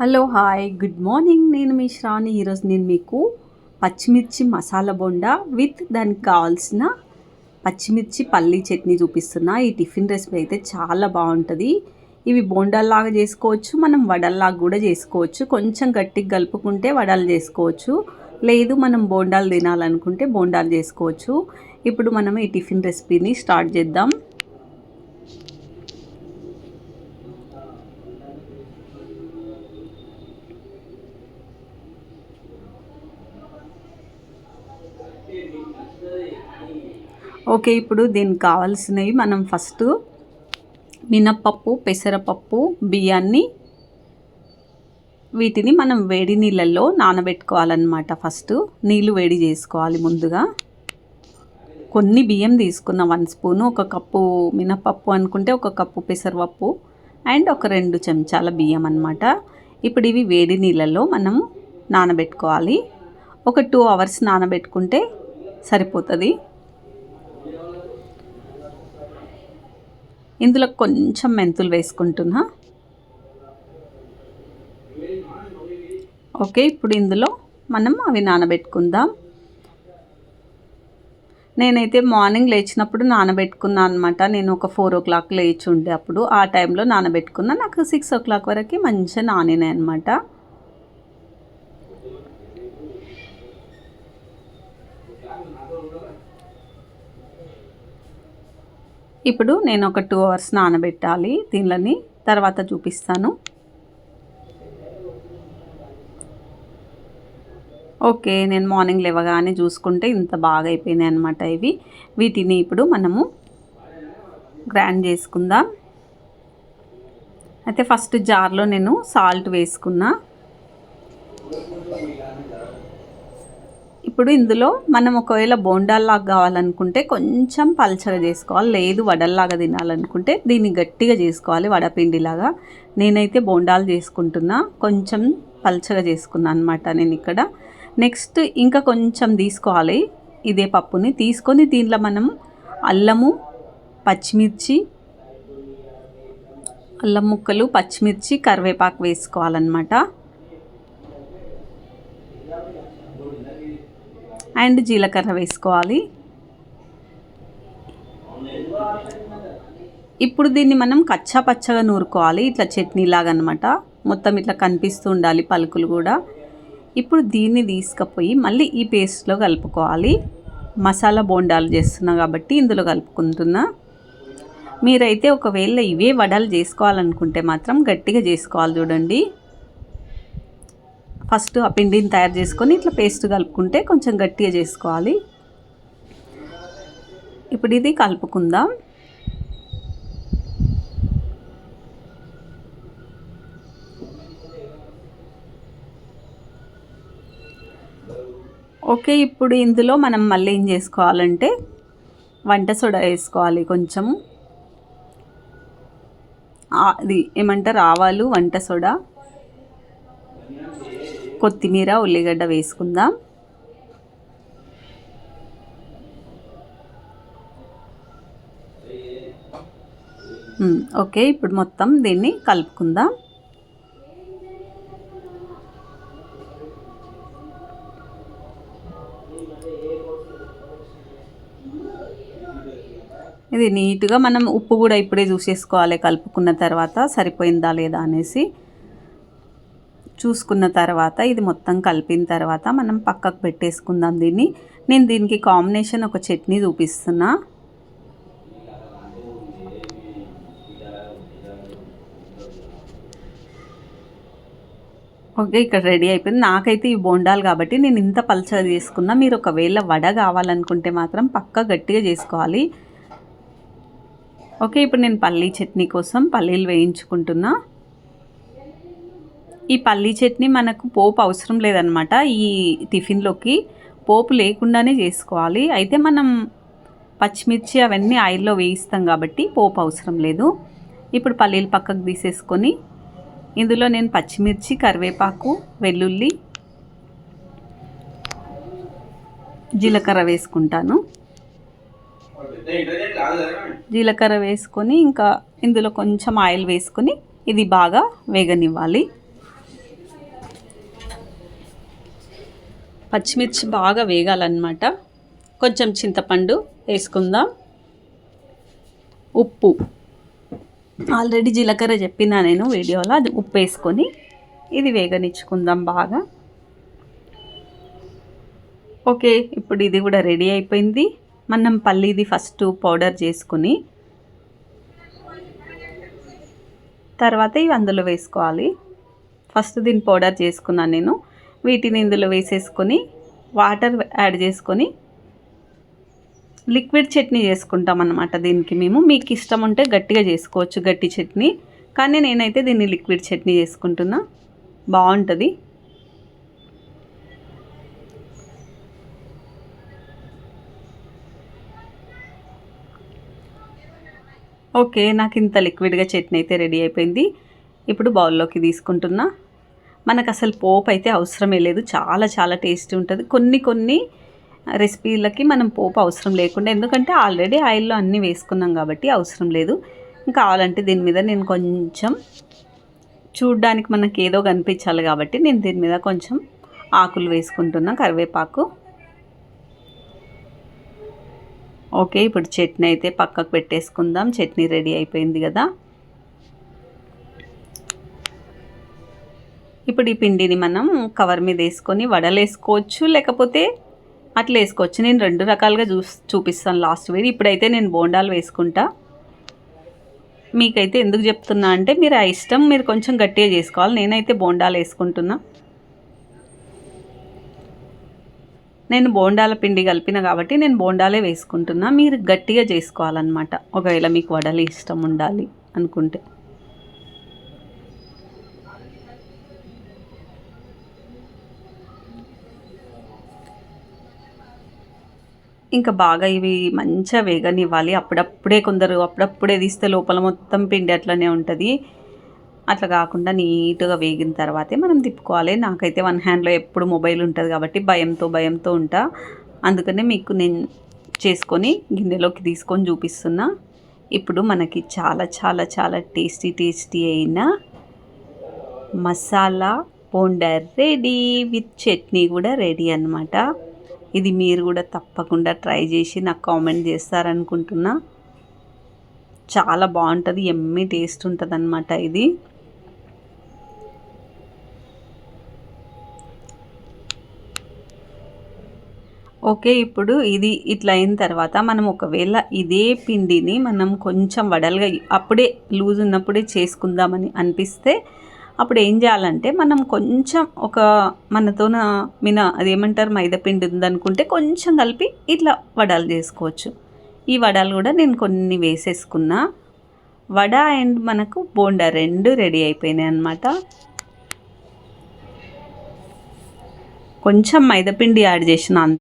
Hello hi. Good morning. నేను మీ శ్రావణి. ఈరోజు నేను మీకు పచ్చిమిర్చి మసాలా బొండా విత్ దానికి కావాల్సిన పచ్చిమిర్చి పల్లీ చట్నీ చూపిస్తున్నా. ఈ టిఫిన్ రెసిపీ అయితే చాలా బాగుంటుంది. ఇవి బోండాల్లాగా చేసుకోవచ్చు. మనం వడల్లాగా కూడా చేసుకోవచ్చు. కొంచెం గట్టిగా కలుపుకుంటే వడలు చేసుకోవచ్చు. లేదు మనం బోండాలు తినాలనుకుంటే బోండాలు చేసుకోవచ్చు. ఇప్పుడు మనం ఈ టిఫిన్ రెసిపీని స్టార్ట్ చేద్దాం. ఓకే ఇప్పుడు దీనికి కావాల్సినవి మనం ఫస్ట్ మినప్పప్పు పెసరపప్పు బియ్యాన్ని వీటిని మనం వేడి నీళ్ళల్లో నానబెట్టుకోవాలన్నమాట ఫస్ట్. నీళ్ళు వేడి చేసుకోవాలి ముందుగా. కొన్ని బియ్యం తీసుకున్న వన్ స్పూను ఒక కప్పు మినపప్పు అనుకుంటే ఒక కప్పు పెసరపప్పు అండ్ ఒక రెండు చెంచాల బియ్యం అనమాట ఇప్పుడు ఇవి వేడి నీళ్ళల్లో మనం నానబెట్టుకోవాలి. ఒక టూ అవర్స్ నానబెట్టుకుంటే సరిపోతుంది. ఇందులో కొంచెం మెంతులు వేసుకుంటున్నా. ఓకే ఇప్పుడు ఇందులో మనం అవి నానబెట్టుకుందాం. నేనైతే మార్నింగ్ లేచినప్పుడు నానబెట్టుకున్నాను అనమాట నేను ఒక ఫోర్ ఓ క్లాక్ లేచి ఉండే అప్పుడు. ఆ టైంలో నానబెట్టుకున్నా. నాకు సిక్స్ ఓ క్లాక్ వరకు మంచిగా నానినాయి అనమాట ఇప్పుడు నేను ఒక టూ అవర్స్ నానబెట్టాలి దీనిని తర్వాత చూపిస్తాను. ఓకే నేను మార్నింగ్ లేవగానే చూసుకుంటే ఇంత బాగా అయిపోయినాయి అనమాట ఇవి. వీటిని ఇప్పుడు మనము గ్రైండ్ చేసుకుందాం. అయితే ఫస్ట్ జార్లో నేను సాల్ట్ వేసుకున్నా. ఇప్పుడు ఇందులో మనం ఒకవేళ బోండాల్లాగా కావాలనుకుంటే కొంచెం పల్చగా చేసుకోవాలి. లేదు వడల్లాగా తినాలనుకుంటే దీన్ని గట్టిగా చేసుకోవాలి వడపిండిలాగా. నేనైతే బోండాలు చేసుకుంటున్నా. కొంచెం పల్చగా చేసుకున్నాను అనమాట నేను ఇక్కడ. నెక్స్ట్ ఇంకా కొంచెం తీసుకోవాలి ఇదే పప్పుని. తీసుకొని దీంట్లో మనం అల్లము పచ్చిమిర్చి అల్లం ముక్కలు పచ్చిమిర్చి కరివేపాకు వేసుకోవాలన్నమాట. అండ్ జీలకర్ర వేసుకోవాలి. ఇప్పుడు దీన్ని మనం కచ్చా పచ్చగా నూరుకోవాలి. ఇట్లా చట్నీలాగా అనమాట మొత్తం ఇట్లా కనిపిస్తూ ఉండాలి పలుకులు కూడా. ఇప్పుడు దీన్ని తీసుకుపోయి మళ్ళీ ఈ పేస్ట్లో కలుపుకోవాలి. మసాలా బోండాలు చేస్తున్నా కాబట్టి ఇందులో కలుపుకుంటున్నా. మీరైతే ఒకవేళ ఇవే వడలు చేసుకోవాలనుకుంటే మాత్రం గట్టిగా చేసుకోవాలి చూడండి. ఫస్ట్ ఆ పిండిని తయారు చేసుకొని ఇట్లా పేస్ట్ కలుపుకుంటే కొంచెం గట్టిగా చేసుకోవాలి. ఇప్పుడు ఇది కలుపుకుందాం. ఓకే ఇప్పుడు ఇందులో మనం మళ్ళీ ఏం చేసుకోవాలంటే వంట సోడా వేసుకోవాలి కొంచెం. అది ఏమంటారు? ఆవాలు వంట సోడా. కొత్తిమీర ఉల్లిగడ్డ వేసుకుందాం. ఓకే ఇప్పుడు మొత్తం దీన్ని కలుపుకుందాం. ఇది నీట్గా మనం ఉప్పు కూడా ఇప్పుడే చూసేసుకోవాలి కలుపుకున్న తర్వాత సరిపోయిందా లేదా అనేసి. చూసుకున్న తర్వాత ఇది మొత్తం కలిపిన తర్వాత మనం పక్కకు పెట్టేసుకుందాం దీన్ని. నేను దీనికి కాంబినేషన్ ఒక చట్నీ చూపిస్తున్నా. ఓకే ఇక్కడ రెడీ అయిపోయింది. నాకైతే ఈ బోండాలు కాబట్టి నేను ఇంత పల్చగా చేసుకున్నా. మీరు ఒకవేళ వడ కావాలనుకుంటే మాత్రం పక్క గట్టిగా చేసుకోవాలి. ఓకే ఇప్పుడు నేను పల్లీ చట్నీ కోసం పల్లీలు వేయించుకుంటున్నా. ఈ పల్లీ చట్నీ మనకు పోపు అవసరం లేదనమాట ఈ టిఫిన్లోకి పోపు లేకుండానే చేసుకోవాలి. అయితే మనం పచ్చిమిర్చి అవన్నీ ఆయిల్లో వేయిస్తాం కాబట్టి పోపు అవసరం లేదు. ఇప్పుడు పల్లీలు పక్కకు తీసేసుకొని ఇందులో నేను పచ్చిమిర్చి కరివేపాకు వెల్లుల్లి జీలకర్ర వేసుకుంటాను. జీలకర్ర వేసుకొని ఇంకా ఇందులో కొంచెం ఆయిల్ వేసుకొని ఇది బాగా వేగనివ్వాలి. పచ్చిమిర్చి బాగా వేగాలన్నమాట. కొంచెం చింతపండు వేసుకుందాం. ఉప్పు. ఆల్రెడీ జీలకర్ర చెప్పినా నేను వీడియోలో అది ఉప్పు వేసుకొని ఇది వేగనిచ్చుకుందాం బాగా. ఓకే ఇప్పుడు ఇది కూడా రెడీ అయిపోయింది. మనం పల్లీది ఫస్ట్ పౌడర్ చేసుకుని తర్వాత ఇవి అందులో వేసుకోవాలి. ఫస్ట్ దీన్ని పౌడర్ చేసుకున్నాను నేను. వీటిని ఇందులో వేసేసుకొని వాటర్ యాడ్ చేసుకొని లిక్విడ్ చట్నీ చేసుకుంటాం అన్నమాట దీనికి మేము. మీకు ఇష్టం ఉంటే గట్టిగా చేసుకోవచ్చు గట్టి చట్నీ. కానీ నేనైతే దీన్ని లిక్విడ్ చట్నీ చేసుకుంటున్నా. బాగుంటుంది. ఓకే నాకు ఇంత లిక్విడ్గా చట్నీ అయితే రెడీ అయిపోయింది. ఇప్పుడు బౌల్లోకి తీసుకుంటున్నా. మనకు అసలు పోపు అయితే అవసరమే లేదు. చాలా చాలా టేస్టీ ఉంటుంది. కొన్ని కొన్ని రెసిపీలకి మనం పోపు అవసరం లేకుండా ఎందుకంటే ఆల్రెడీ ఆయిల్లో అన్నీ వేసుకున్నాం కాబట్టి అవసరం లేదు. కావాలంటే దీని మీద నేను కొంచెం చూడ్డానికి మనకి ఏదో కనిపించాలి కాబట్టి నేను దీని మీద కొంచెం ఆకులు వేసుకుంటున్నా కరివేపాకు. ఓకే ఇప్పుడు చట్నీ అయితే పక్కకు పెట్టేసుకుందాం. చట్నీ రెడీ అయిపోయింది కదా. ఇప్పుడు ఈ పిండిని మనం కవర్ మీద వేసుకొని వడలు వేసుకోవచ్చు లేకపోతే అట్లా వేసుకోవచ్చు. నేను రెండు రకాలుగా చూ చూపిస్తాను లాస్ట్ వీడియో ఇప్పుడైతే నేను బోండాలు వేసుకుంటా. మీకైతే ఎందుకు చెప్తున్నా అంటే మీరు ఆ ఇష్టం మీరు కొంచెం గట్టిగా చేసుకోవాలి. నేనైతే బోండాలు వేసుకుంటున్నా. నేను బోండాల పిండి కలిపిన కాబట్టి నేను బోండాలే వేసుకుంటున్నా. మీరు గట్టిగా చేసుకోవాలన్నమాట. ఒకవేళ మీకు వడలు ఇష్టం ఉండాలి అనుకుంటే. ఇంకా బాగా ఇవి మంచిగా వేగనివ్వాలి. అప్పుడప్పుడే కొందరు అప్పుడప్పుడే తీస్తే లోపల మొత్తం పిండి అట్లనే ఉంటుంది. అట్లా కాకుండా నీట్గా వేగిన తర్వాతే మనం తిప్పుకోవాలి. నాకైతే వన్ హ్యాండ్లో ఎప్పుడు మొబైల్ ఉంటుంది కాబట్టి భయంతో భయంతో ఉంటా. అందుకనే మీకు నేను చేసుకొని గిన్నెలోకి తీసుకొని చూపిస్తున్నా. ఇప్పుడు మనకి చాలా చాలా చాలా టేస్టీ టేస్టీ అయిన masala powder ready with chutney కూడా రెడీ అనమాట ఇది మీరు కూడా తప్పకుండా ట్రై చేసి నాకు కామెంట్ చేస్తారనుకుంటున్నా. చాలా బాగుంటుంది ఎమ్మి టేస్ట్ ఉంటుంది అనమాట ఇది. ఓకే ఇప్పుడు ఇది ఇట్లా అయిన తర్వాత మనం ఒకవేళ ఇదే పిండిని మనం కొంచెం వడలుగా అప్పుడే లూజ్ ఉన్నప్పుడే చేసుకుందామని అనిపిస్తే అప్పుడు ఏం చేయాలంటే మనం కొంచెం ఒక మనతోన మిన అదేమంటారు మైదాపిండి ఉందనుకుంటే కొంచెం కలిపి ఇట్లా వడలు చేసుకోవచ్చు. ఈ వడలు కూడా నేను కొన్ని వేసేసుకున్నా. వడ అండ్ మనకు బోండా రెండు రెడీ అయిపోయినాయి అనమాట కొంచెం మైదాపిండి యాడ్ చేసిన